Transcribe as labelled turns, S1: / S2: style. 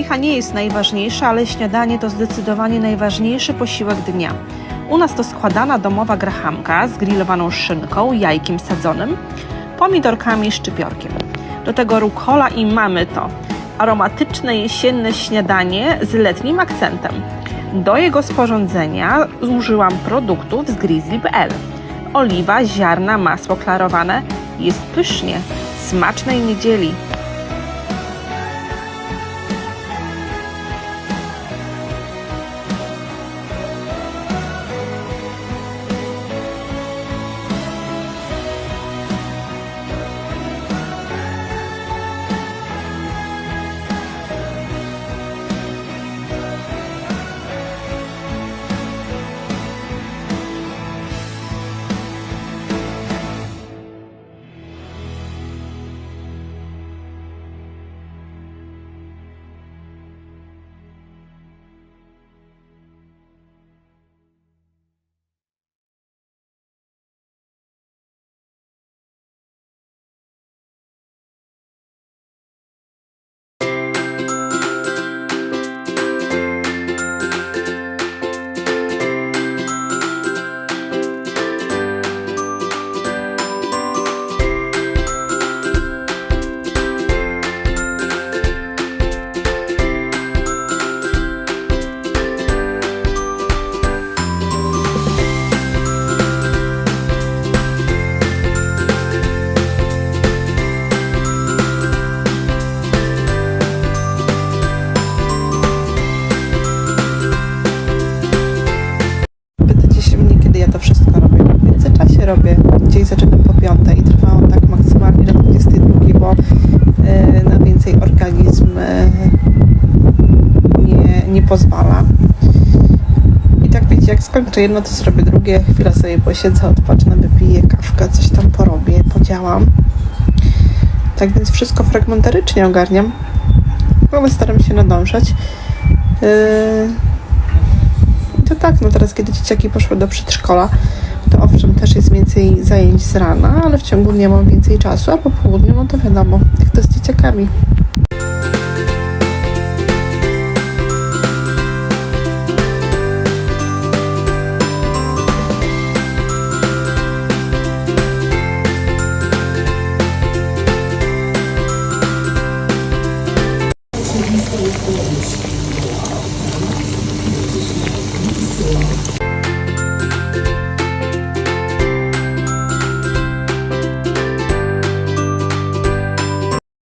S1: Micha nie jest najważniejsza, ale śniadanie to zdecydowanie najważniejszy posiłek dnia. U nas to składana domowa grachamka z grillowaną szynką, jajkiem sadzonym, pomidorkami i szczypiorkiem. Do tego rukola i mamy to aromatyczne jesienne śniadanie z letnim akcentem. Do jego sporządzenia użyłam produktów z grizzly.pl. Oliwa, ziarna, masło klarowane. Jest pysznie. Smacznej niedzieli. Mnie, kiedy ja to wszystko robię. W międzyczasie robię. Gdzieś zaczynam po piątej i trwałam tak maksymalnie do 22, bo e, na więcej organizm e, nie, nie pozwala. I tak wiecie, jak skończę jedno, to zrobię drugie. Chwilę sobie posiedzę, odpocznę, wypiję kawkę, coś tam porobię, podziałam. Tak więc wszystko fragmentarycznie ogarniam, ale staram się nadążać. Yy, to tak, no teraz kiedy dzieciaki poszły do przedszkola, to owszem, też jest więcej zajęć z rana, ale w ciągu dnia mam więcej czasu, a po południu, no to wiadomo, jak to z dzieciakami.